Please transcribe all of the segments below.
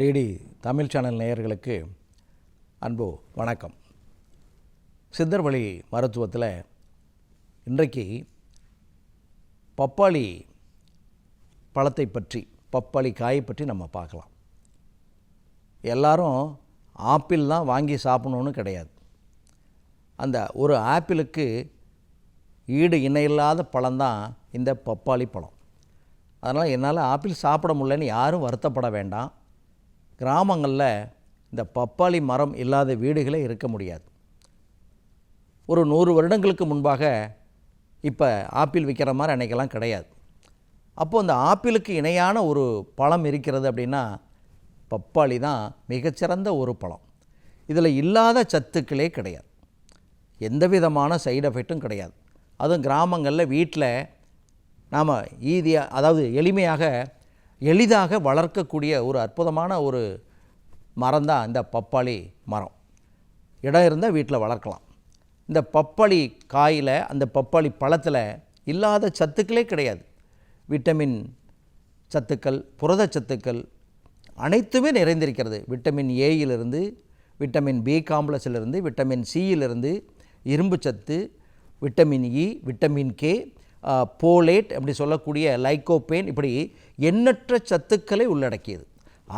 DD Tamil channel நேயர்களுக்கு அன்பு வணக்கம். சித்தர் வழி மருத்துவத்தில் இன்றைக்கு பப்பாளி பழத்தை பற்றி பப்பாளி காயை பற்றி நம்ம பார்க்கலாம். எல்லாரும் ஆப்பிள் தான் வாங்கி சாப்பிடணுன்னு கிடையாது. அந்த ஒரு ஆப்பிளுக்கு ஈடு இணையில்லாத பழம்தான் இந்த பப்பாளி பழம். அதனால் என்னால் ஆப்பிள் சாப்பிட முடியலன்னு யாரும் வருத்தப்பட வேண்டாம். கிராமங்களில் இந்த பப்பாளி மரம் இல்லாத வீடுகளே இருக்க முடியாது. ஒரு நூறு வருடங்களுக்கு முன்பாக இப்போ ஆப்பிள் விற்கிற மாதிரி அன்றைக்கெல்லாம் கிடையாது. அப்போது அந்த ஆப்பிளுக்கு இணையான ஒரு பழம் இருக்கிறது அப்படின்னா பப்பாளி தான் மிகச்சிறந்த ஒரு பழம். இதில் இல்லாத சத்துக்களே கிடையாது. எந்த விதமான சைடு எஃபெக்ட்டும் கிடையாது. அதுவும் கிராமங்களில் வீட்டில் நாம் ஈதியாக அதாவது எளிமையாக எளிதாக வளர்க்கக்கூடிய ஒரு அற்புதமான ஒரு மரம் தான் இந்த பப்பாளி மரம். இடம் இருந்தால் வீட்டில் வளர்க்கலாம். இந்த பப்பாளி காயில் அந்த பப்பாளி பழத்தில் இல்லாத சத்துக்களே கிடையாது. விட்டமின் சத்துக்கள் புரதச்சத்துக்கள் அனைத்துமே நிறைந்திருக்கிறது. விட்டமின் ஏயிலிருந்து விட்டமின் பி காம்ப்ளெக்ஸிலிருந்து விட்டமின் சியிலிருந்து இரும்பு சத்து vitamin E vitamin K folate அப்படி சொல்லக்கூடிய லைக்கோபேன் இப்படி எண்ணற்ற சத்துக்களை உள்ளடக்கியது.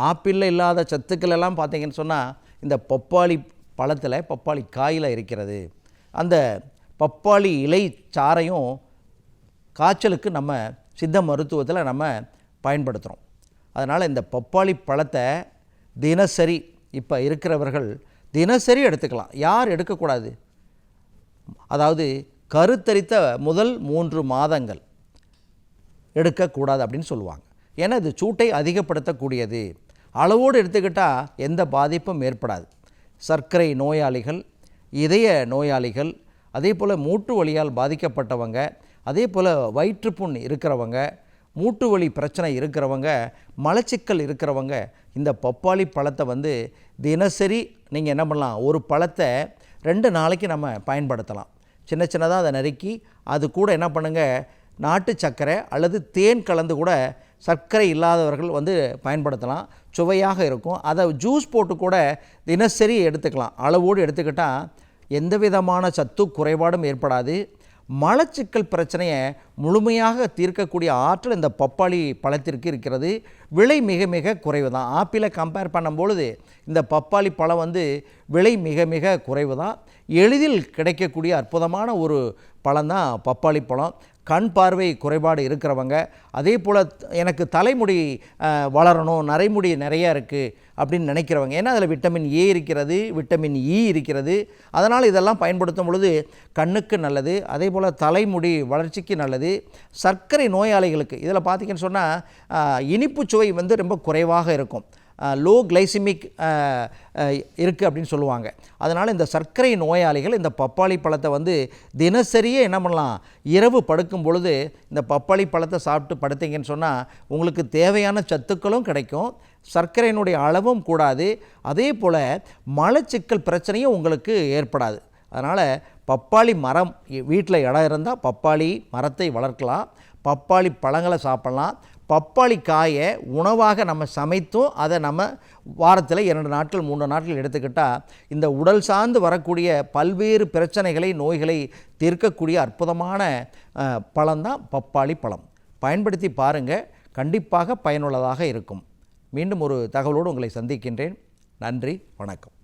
ஆப்பிளில் இல்லாத சத்துக்கள் எல்லாம் பார்த்தீங்கன்னு சொன்னால் இந்த பப்பாளி பழத்தில் பப்பாளி காயில் இருக்கிறது. அந்த பப்பாளி இலை சாறையும் காய்ச்சலுக்கு நம்ம சித்த மருத்துவத்தில் நம்ம பயன்படுத்துகிறோம் அதனால் இந்த பப்பாளி பழத்தை தினசரி இப்போ இருக்கிறவர்கள் தினசரி எடுத்துக்கலாம். யார் எடுக்கக்கூடாது? அதாவது கருத்தரித்த முதல் மூன்று மாதங்கள் எடுக்கக்கூடாது அப்படின்னு சொல்லுவாங்க. ஏன்னா இது சூட்டை அதிகப்படுத்தக்கூடியது. அளவோடு எடுத்துக்கிட்டால் எந்த பாதிப்பும் ஏற்படாது. சர்க்கரை நோயாளிகள் இதய நோயாளிகள் அதே போல் மூட்டு வலியால் பாதிக்கப்பட்டவங்க அதே போல் வயிற்றுப்புண் இருக்கிறவங்க மூட்டு வலி பிரச்சனை இருக்கிறவங்க மலச்சிக்கல் இருக்கிறவங்க இந்த பப்பாளி பழத்தை வந்து தினசரி நீங்கள் என்ன பண்ணலாம்? ஒரு பழத்தை ரெண்டு நாளைக்கு நம்ம பயன்படுத்தலாம். சின்ன சின்னதாக அதை நறுக்கி அது கூட என்ன பண்ணுங்கள் நாட்டு சர்க்கரை அல்லது தேன் கலந்து கூட சர்க்கரை இல்லாதவர்கள் வந்து பயன்படுத்தலாம். சுவையாக இருக்கும். அதை ஜூஸ் போட்டு கூட தினசரி எடுத்துக்கலாம். அளவோடு எடுத்துக்கிட்டால் எந்த விதமான சத்து குறைபாடும் ஏற்படாது. மலச்சிக்கல் பிரச்சனையை முழுமையாக தீர்க்கக்கூடிய ஆற்றல் இந்த பப்பாளி பழத்திற்கு இருக்கிறது. விலை மிக மிக குறைவு தான் ஆப்பிளை கம்பேர் பண்ணும்பொழுது இந்த பப்பாளி பழம் வந்து விலை மிக மிக குறைவு தான் எளிதில் கிடைக்கக்கூடிய அற்புதமான ஒரு பழம் தான் பப்பாளி பழம். கண் பார்வை குறைபாடு இருக்கிறவங்க. அதே போல் எனக்கு தலைமுடி வளரணும் நரைமுடி நிறையா இருக்குது அப்படின்னு நினைக்கிறவங்க. ஏன்னா அதில் விட்டமின் ஏ இருக்கிறது விட்டமின் இ இருக்கிறது. அதனால் இதெல்லாம் பயன்படுத்தும் பொழுது கண்ணுக்கு நல்லது அதே போல் தலைமுடி வளர்ச்சிக்கு நல்லது. சர்க்கரை நோயாளிகளுக்கு இதில் பார்த்தீங்கன்னு சொன்னால் இனிப்பு சுவை வந்து ரொம்ப குறைவாக இருக்கும். லோ கிளைசிமிக் இருக்குது அப்படின்னு சொல்லுவாங்க. அதனால் இந்த சர்க்கரை நோயாளிகள் இந்த பப்பாளி பழத்தை வந்து தினசரியே என்ன பண்ணலாம்? இரவு படுக்கும் பொழுது இந்த பப்பாளி பழத்தை சாப்பிட்டு படுத்தீங்கன்னு சொன்னால் உங்களுக்கு தேவையான சத்துக்களும் கிடைக்கும். சர்க்கரையினுடைய அளவும் கூடாது. அதே போல் மலச்சிக்கல் பிரச்சனையும் உங்களுக்கு ஏற்படாது. அதனால் பப்பாளி மரம் வீட்டில் இடம் இருந்தால் பப்பாளி மரத்தை வளர்க்கலாம். பப்பாளி பழங்களை சாப்பிட்லாம். பப்பாளி காயை உணவாக நம்ம சமைத்தும் அதை நம்ம வாரத்தில் இரண்டு நாட்கள் மூன்று நாட்கள் எடுத்துக்கிட்டால் இந்த உடல் சார்ந்து வரக்கூடிய பல்வேறு பிரச்சனைகளை நோய்களை தீர்க்கக்கூடிய அற்புதமான அஹ், பழம்தான் பப்பாளி பழம். பயன்படுத்தி பாருங்கள் கண்டிப்பாக பயனுள்ளதாக இருக்கும். மீண்டும் ஒரு தகவலோடு உங்களை சந்திக்கின்றேன். நன்றி வணக்கம்.